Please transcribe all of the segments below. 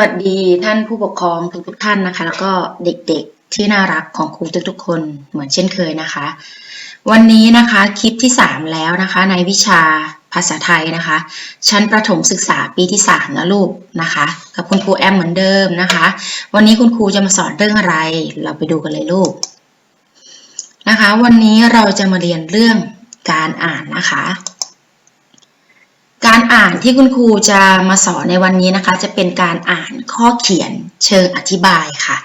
วัสดีท่านผู้ปกครองทุกๆท่านนะคะ แล้วก็เด็กๆที่น่ารักของครูทุกๆคนเหมือนเช่นเคยนะคะ วันนี้นะคะคลิปที่ 3 แล้วนะคะ ในวิชาภาษาไทยนะคะ ชั้นประถมศึกษาปีที่3นะลูกนะคะ กับคุณครูแอมเหมือนเดิมนะคะ วันนี้คุณครูจะมาสอนเรื่องอะไร เราไปดูกันเลยลูกนะคะ วันนี้เราจะมาเรียนเรื่องการอ่านนะคะ อ่านที่คุณครูจะมาสอนในวันนี้นะคะ จะเป็นการอ่านข้อเขียนเชิงอธิบายค่ะ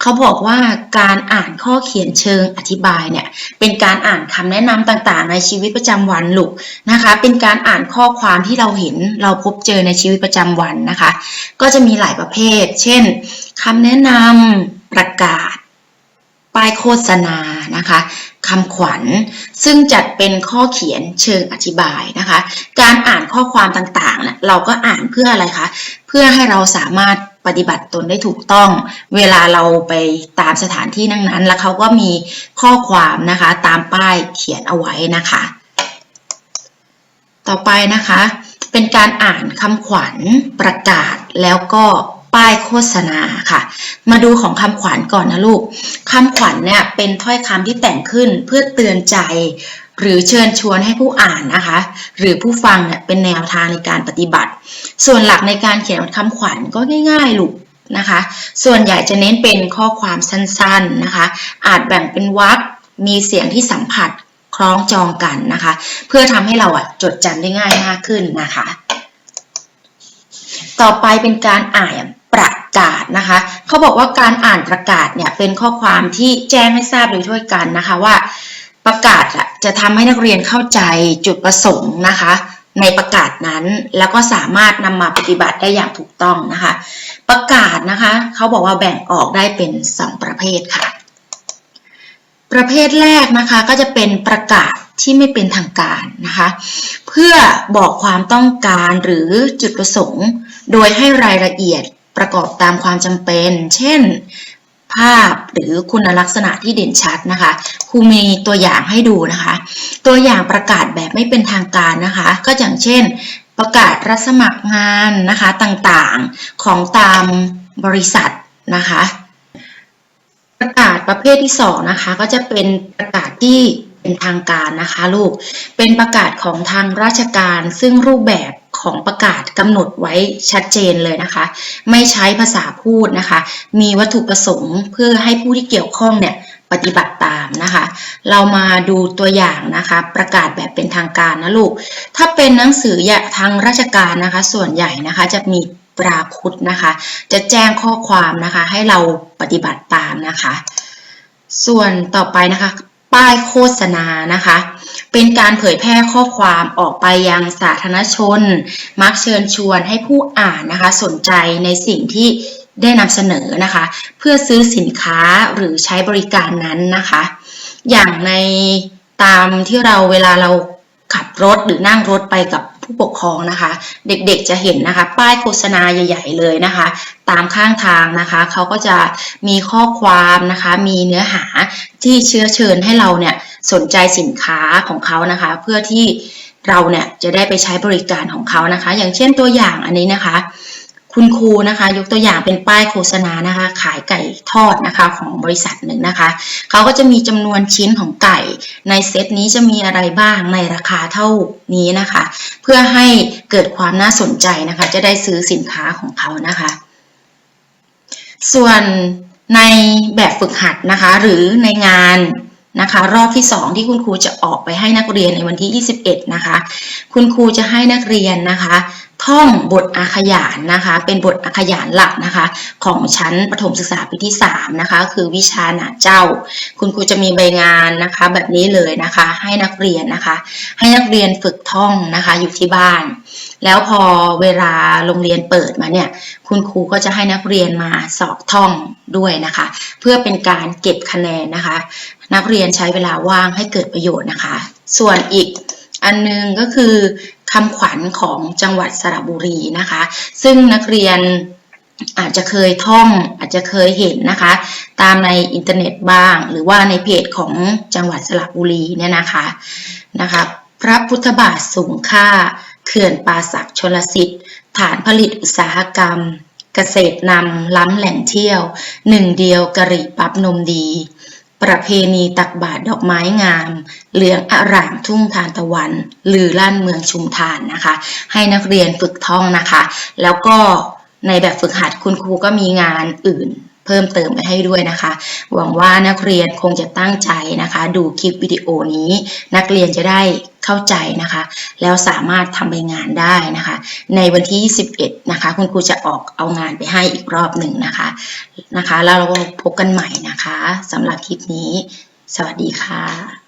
เขาบอกว่าการอ่านข้อเขียนเชิงอธิบายเนี่ยเป็นการอ่านคำแนะนำต่างๆ ในชีวิตประจำวันลูกนะคะ เป็นการอ่านข้อความที่เราเห็นเราพบเจอในชีวิตประจำวันนะคะ ก็จะมีหลายประเภท เช่นคำแนะนำประกาศ ป้ายโฆษณานะคะ คำขวัญ ซึ่งจัดเป็นข้อเขียนเชิงอธิบายนะคะ การอ่านข้อความต่างๆนะเราก็อ่านเพื่ออะไรคะ เพื่อให้เราสามารถปฏิบัติตนได้ถูกต้อง เวลาเราไปตามสถานที่นั้นๆ แล้วเขาก็มีข้อความนะคะตามป้ายเขียนเอาไว้นะคะ ต่อไปนะคะ เป็นการอ่านคำขวัญประกาศแล้วก็ ป้ายโฆษณาค่ะ มาดูของคำขวัญก่อนนะลูกคำขวัญเนี่ยเป็นถ้อยคำที่แต่งขึ้นเพื่อเตือนใจ หรือเชิญชวนให้ผู้อ่านนะคะ หรือผู้ฟังเนี่ยเป็นแนวทางในการปฏิบัติ ส่วนหลักในการเขียนคำขวัญก็ง่ายๆลูกนะคะ ส่วนใหญ่จะเน้นเป็นข้อความสั้นๆนะคะ อาจแบ่งเป็นวรรคมีเสียงที่สัมผัสคล้องจองกันนะคะ เพื่อทำให้เราอะจดจำได้ง่ายมากขึ้นนะคะ ต่อไปเป็นการอ่าน กาศนะคะเขาบอกว่าการอ่านประกาศเนี่ยเป็นข้อความที่แจ้งให้ทราบโดยทั่วกันนะคะว่า ประกาศจะทำให้นักเรียนเข้าใจจุดประสงค์นะคะ ในประกาศนั้นแล้วก็สามารถนำมาปฏิบัติได้อย่างถูกต้องนะคะ ประกาศนะคะเขาบอกว่าแบ่งออกได้เป็น 2 ประเภทค่ะ ประเภทแรกนะคะก็จะเป็นประกาศที่ไม่เป็นทางการนะคะ เพื่อบอกความต้องการหรือจุดประสงค์ โดยให้รายละเอียด ประกอบตามความจำเป็น เช่น ภาพหรือคุณลักษณะที่เด่นชัดนะคะ ครูมีตัวอย่างให้ดูนะคะ ตัวอย่างประกาศแบบไม่เป็นทางการนะคะ ก็อย่างเช่น ประกาศรับสมัครงานนะคะต่างๆของตามบริษัทนะคะ ประกาศประเภทที่สองนะคะก็จะเป็นประกาศที่เป็นทางการนะคะลูก เป็นประกาศของทางราชการซึ่งรูปแบบ ของประกาศกำหนดไว้ชัดเจนเลยนะคะ ไม่ใช้ภาษาพูดนะคะ มีวัตถุประสงค์เพื่อให้ผู้ที่เกี่ยวข้องเนี่ยปฏิบัติตามนะคะ เรามาดูตัวอย่างนะคะ ประกาศแบบเป็นทางการนะลูก ถ้าเป็นหนังสือทางราชการนะคะ ส่วนใหญ่นะคะจะมีปราคุดนะคะ จะแจ้งข้อความนะคะ ให้เราปฏิบัติตามนะคะ ส่วนต่อไปนะคะ ป้ายโฆษณานะคะ เป็นการเผยแพร่ข้อความออกไปยังสาธารณชน มักเชิญชวนให้ผู้อ่านนะคะ สนใจในสิ่งที่ได้นำเสนอนะคะ เพื่อซื้อสินค้าหรือใช้บริการนั้นนะคะ อย่างในตามที่เราเวลาเราขับรถหรือนั่งรถไปกับ ผู้ปกครองนะคะ เด็กๆจะเห็นนะคะ ป้ายโฆษณาใหญ่ ๆ เลยนะคะ ตามข้างทางนะคะเขาก็จะมีข้อความนะคะ มีเนื้อหาที่เชื้อเชิญให้เราเนี่ยสนใจสินค้าของเขานะคะ เพื่อที่เราเนี่ยจะได้ไปใช้บริการของเขานะคะ อย่างเช่นตัวอย่างอันนี้นะคะ คุณครูนะคะ ยกตัวอย่างเป็นป้ายโฆษณานะคะ ขายไก่ทอดนะคะของบริษัทหนึ่งนะคะเขาก็จะมีจำนวนชิ้นของไก่ ในเซตนี้จะมีอะไรบ้างในราคาเท่านี้นะคะ เพื่อให้เกิดความน่าสนใจนะคะ จะได้ซื้อสินค้าของเขานะคะ ส่วนในแบบฝึกหัดนะคะ หรือในงานนะคะรอบที่ 2 ที่คุณครูจะออกไปให้นักเรียนในวันที่ 21 นะคะ คุณครูจะให้นักเรียนนะคะ ท่องบทอาขยานนะคะ เป็นบทอาขยานหลักนะคะ ของชั้นประถมศึกษาปีที่3นะคะ คือวิชาหนาเจ้า คุณครูจะมีใบงานนะคะ แบบนี้เลยนะคะ ให้นักเรียนนะคะ ให้นักเรียนฝึกท่องนะคะอยู่ที่บ้าน แล้วพอเวลาโรงเรียนเปิดมาเนี่ย คุณครูก็จะให้นักเรียนมาสอบท่องด้วยนะคะ เพื่อเป็นการเก็บคะแนนนะคะ นักเรียนใช้เวลาว่างให้เกิดประโยชน์นะคะ ส่วนอีก อันนึงก็คือคำขวัญของจังหวัดสระบุรีนะคะ ซึ่งนักเรียนอาจจะเคยท่องอาจจะเคยเห็นนะคะ ตามในอินเทอร์เน็ตบ้าง หรือว่าในเพจของจังหวัดสระบุรีเนี่ยนะคะนะคะพระพุทธบาทสูงค่าเขื่อนป่าศักชลสิทธิ์ ฐานผลิตอุตสาหกรรม เกษตรนำล้ำแหล่งเที่ยว หนึ่งเดียวกะหรี่ปั๊บนมดี ประเพณีตักบาตรดอกไม้งาม เหลืองอร่ามทุ่งทานตะวัน ลือลั่นเมืองชุมทานนะคะ ให้นักเรียนฝึกท่องนะคะ แล้วก็ในแบบฝึกหัดคุณครูก็มีงานอื่นเพิ่มเติมไปให้ด้วยนะคะ หวังว่านักเรียนคงจะตั้งใจนะคะ ดูคลิปวิดีโอนี้ นักเรียนจะได้เข้าใจนะคะ แล้วสามารถทำใบงานได้นะคะ ในวันที่ 21 นะคะ คุณครูจะออกเอางานไปให้อีกรอบหนึ่งนะคะนะคะ แล้วเราพบกันใหม่นะ นะคะสำหรับคลิปนี้ สวัสดีค่ะ